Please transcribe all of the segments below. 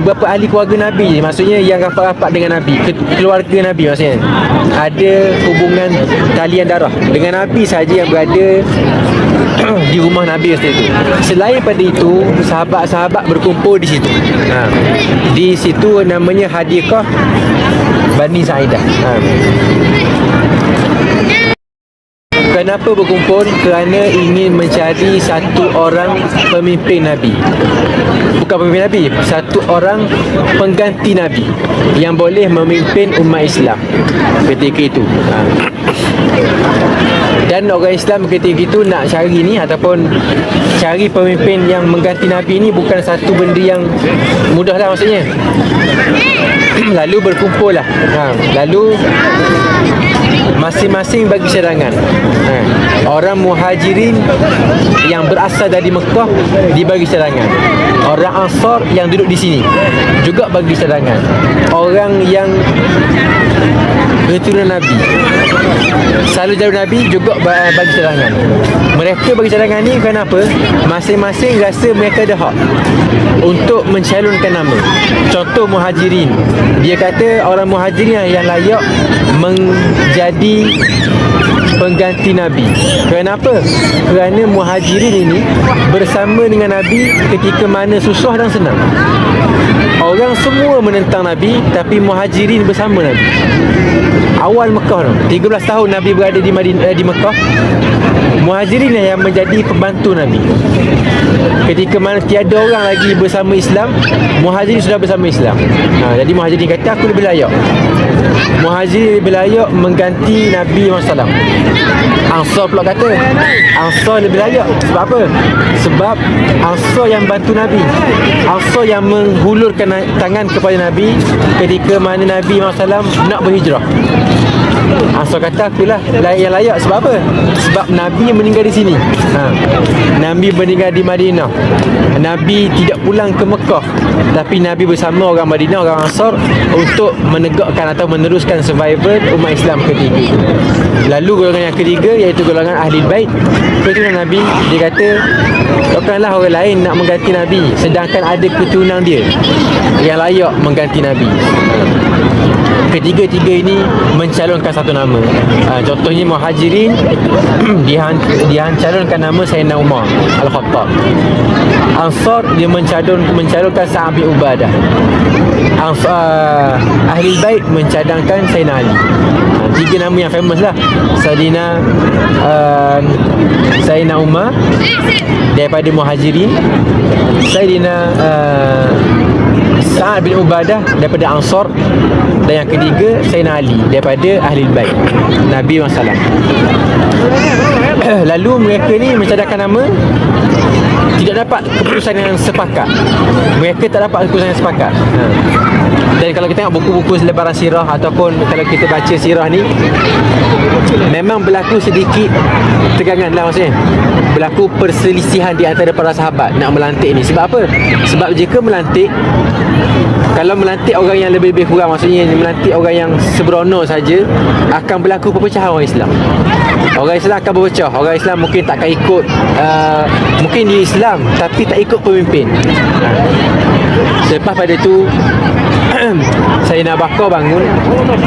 beberapa ahli keluarga Nabi je maksudnya yang rapat-rapat dengan Nabi ke- keluarga Nabi maksudnya ada hubungan talian darah dengan Nabi saja yang berada di rumah Nabi masa itu selain pada itu sahabat-sahabat berkumpul di situ ha. di situ namanya Hadiqah Bani Sa'idah ha. Kenapa berkumpul? Kerana ingin mencari satu orang pemimpin Nabi Bukan pemimpin Nabi Satu orang pengganti Nabi Yang boleh memimpin umat Islam Ketika itu ha. Dan orang Islam ketika itu nak cari ni Ataupun cari pemimpin yang mengganti Nabi ni Bukan satu benda yang mudah lah maksudnya Lalu berkumpul lah ha. Lalu masing-masing bagi cadangan. Ha. Orang muhajirin yang berasal dari Mekah dibagi cadangan. Orang Ansar yang duduk di sini juga bagi cadangan. Orang yang keturunan Nabi. Selalu jalur Nabi juga ba- bagi cadangan. Mereka bagi cadangan ni kenapa? Masing-masing rasa mereka ada hak Untuk mencalonkan nama. Contoh muhajirin. Dia kata orang muhajirin yang layak Menjadi pengganti Nabi. Kenapa? Kerana muhajirin ini Bersama dengan Nabi ketika mana susah dan senang. Orang semua menentang Nabi Tapi muhajirin bersama Nabi Awal Mekah tu 13 tahun Nabi berada di Madinah eh, di Mekah Muhajirin yang menjadi pembantu Nabi. Ketika mana tiada orang lagi bersama Islam Muhajirin sudah bersama Islam. Ha, Jadi Muhajirin kata aku lebih layak. Muhajirin lebih layak mengganti Nabi SAW Ansar pula kata Ansar lebih layak. Sebab apa? Sebab Ansar yang bantu Nabi. Ansar yang menghulurkan tangan kepada Nabi Ketika mana Nabi SAW nak berhijrah Ansar kata akulah layak yang layak. Sebab apa? Sebab Nabi meninggal di sini. Ha. Nabi meninggal di Madinah. Nabi tidak pulang ke Mekah. Tapi Nabi bersama orang Madinah, orang Ansar Untuk menegakkan atau meneruskan survival umat Islam ketiga. Lalu golongan yang ketiga iaitu golongan Ahli Bait. Keturunan Nabi Dia kata Bukanlah orang lain nak mengganti Nabi Sedangkan ada keturunan dia Yang layak mengganti Nabi Ketiga-tiga ini mencalonkan satu nama. Ha, Contohnya Muhajirin dia, dia calonkan nama Sayyidina Umar Al-Khattab. Ansar dia mencalon mencalonkan Sa'ad bin Ubadah. Ansar, uh, Ahli Bait mencadangkan Sayyidina Ali. Ha, Tiga nama yang famous lah. Sayyidina uh, Sayyidina Umar Daripada Muhajirin. Sayyidina uh, Sa'ad bin Ubadah daripada Ansar dan yang ketiga Sayyidina Ali daripada Ahli Bait Nabi SAW Lalu mereka ni mencadangkan nama tidak dapat keputusan yang sepakat. Mereka tak dapat keputusan yang sepakat. Ha. dan kalau kita tengok buku-buku selebaran sirah ataupun kalau kita baca sirah ni memang berlaku sedikit tegangan lah maksudnya berlaku perselisihan di antara para sahabat nak melantik ni. Sebab apa? sebab jika melantik kalau melantik orang yang lebih-lebih kurang maksudnya melantik orang yang sembrono saja akan berlaku perpecahan orang Islam. Orang Islam akan berpecah. Orang Islam mungkin takkan ikut uh, mungkin dia Islam tapi tak ikut pemimpin. Selepas pada tu Sayyidina Bakar bangun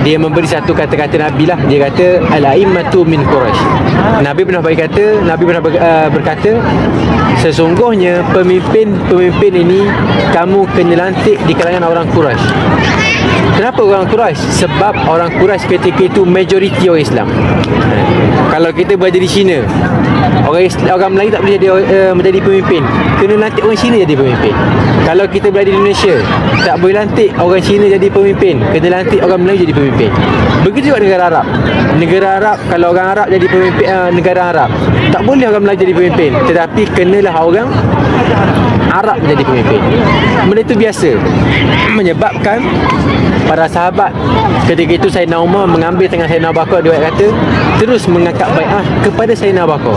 dia memberi satu kata-kata Nabi lah. Dia kata al-aimmatu min Quraisy Nabi pernah bagi kata Nabi pernah ber, uh, berkata sesungguhnya pemimpin-pemimpin ini kamu kena lantik di kalangan orang Quraisy Kenapa orang Quraisy? Sebab orang Quraisy ketika itu majoriti orang Islam. Kalau kita berada di China, orang Islam, orang Melayu tak boleh jadi uh, menjadi pemimpin. Kena lantik orang Cina jadi pemimpin. Kalau kita berada di Indonesia, tak boleh lantik orang Cina jadi pemimpin. Kena lantik orang Melayu jadi pemimpin. Begitu juga negara Arab. Negara Arab kalau orang Arab jadi pemimpin uh, negara Arab, tak boleh orang Melayu jadi pemimpin. Tetapi kenalah orang Arab menjadi pemimpin. Benda itu biasa. Menyebabkan para sahabat ketika itu Sayyidina Umar mengambil tangan Sayyidina Abu Bakar dia kata terus mengangkat bai'ah kepada Sayyidina Abu Bakar.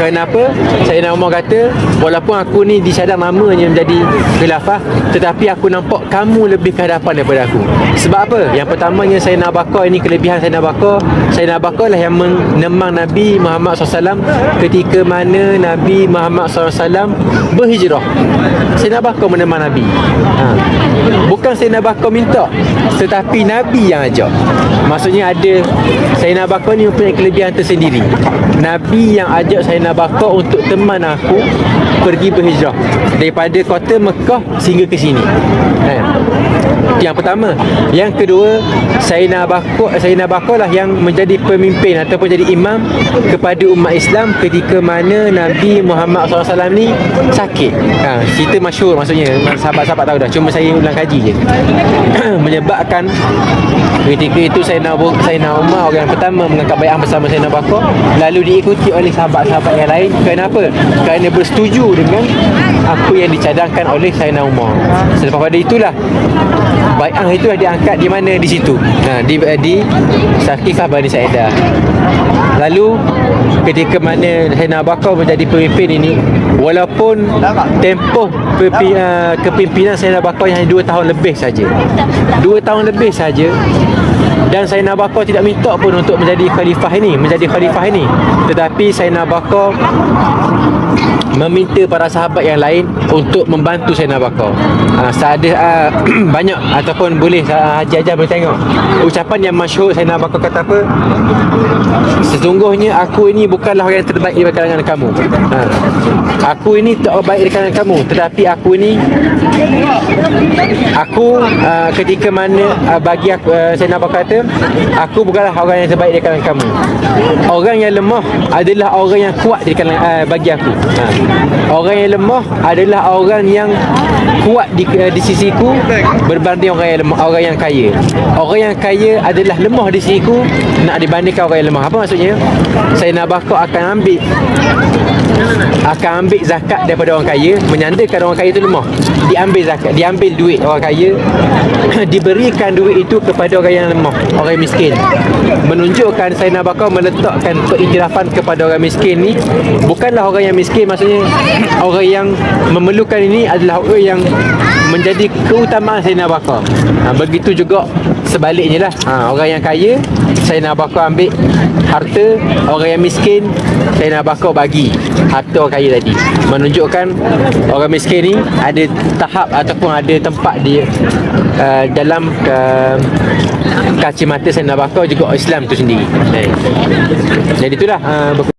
Kenapa? Sayyidina Umar kata walaupun aku ni disadar namanya menjadi khilafah tetapi aku nampak kamu lebih ke hadapan daripada aku. Sebab apa? Yang pertamanya Sayyidina Abu Bakar ini kelebihan Sayyidina Abu Bakar. Sayyidina Abu Bakar lah yang menemang Nabi Muhammad SAW ketika mana Nabi Muhammad SAW berhijrah. Sayyidina Abu Bakar menemang Nabi. Ha. Bukan Sayyidina Abu Bakar minta tetapi Nabi yang ajak. Maksudnya ada Sayyidina Abu Bakar ni mempunyai kelebihan tersendiri. Nabi yang ajak Sayyidina Abu Bakar untuk teman aku pergi berhijrah daripada kota Mekah sehingga ke sini. Ha. Yang pertama. Yang kedua, Sayyidina Bakar, Sayyidina Bakar lah yang menjadi pemimpin ataupun jadi imam kepada umat Islam ketika mana Nabi Muhammad SAW ni sakit. Ha, cerita masyhur maksudnya sahabat-sahabat tahu dah. Cuma saya ulang kaji je. Menyebabkan ketika itu Sayyidina Abu Sayyidina Umar orang yang pertama mengangkat bayang bersama Sayyidina Bakar lalu diikuti oleh sahabat-sahabat yang lain. Kenapa? Kerana bersetuju dengan apa yang dicadangkan oleh Sayyidina Umar. Selepas pada itulah Bai'ah itu dah diangkat di mana di situ. Ha, di di Sakifah Bani Saedah. Lalu ketika mana Sayyidina Bakar menjadi pemimpin ini walaupun tempoh uh, kepimpinan Sayyidina Bakar hanya 2 tahun lebih saja. 2 tahun lebih saja dan Sayyidina Bakar tidak minta pun untuk menjadi khalifah ini, menjadi khalifah ini. Tetapi Sayyidina Bakar meminta para sahabat yang lain untuk membantu Sayyidina Bakar. Ha, seada uh, banyak ataupun boleh uh, Haji Ajar boleh tengok. Ucapan yang masyhur Sayyidina Bakar kata apa? Sesungguhnya aku ini bukanlah orang yang terbaik di kalangan kamu. Ha. Aku ini tak baik di kalangan kamu, tetapi aku ini aku uh, ketika mana uh, bagi aku uh, Sayyidina Bakar kata aku bukanlah orang yang terbaik di kalangan kamu. Orang yang lemah adalah orang yang kuat di kalangan uh, bagi aku. Ha. Orang yang lemah adalah orang yang kuat di uh, di sisiku berbanding orang yang lemah, orang yang kaya. Orang yang kaya adalah lemah di sisiku nak dibandingkan orang yang lemah. Apa maksudnya? Sayyidina Abu Bakar akan ambil akan ambil zakat daripada orang kaya menyandarkan orang kaya itu lemah. Diambil zakat diambil duit orang kaya diberikan duit itu kepada orang yang lemah orang yang miskin. Menunjukkan Sayyidina Bakar meletakkan periktirafan kepada orang miskin ni bukanlah orang yang miskin maksudnya orang yang memerlukan ini adalah orang yang menjadi keutamaan Sayyidina Bakar ha, begitu juga sebaliknya lah. Ha, orang yang kaya Sayyidina Abu Bakar ambil harta orang yang miskin Sayyidina Abu Bakar bagi harta orang kaya tadi menunjukkan orang miskin ni ada tahap ataupun ada tempat dia uh, dalam uh, kacamata Sayyidina Abu Bakar juga Islam tu sendiri eh. jadi itulah uh,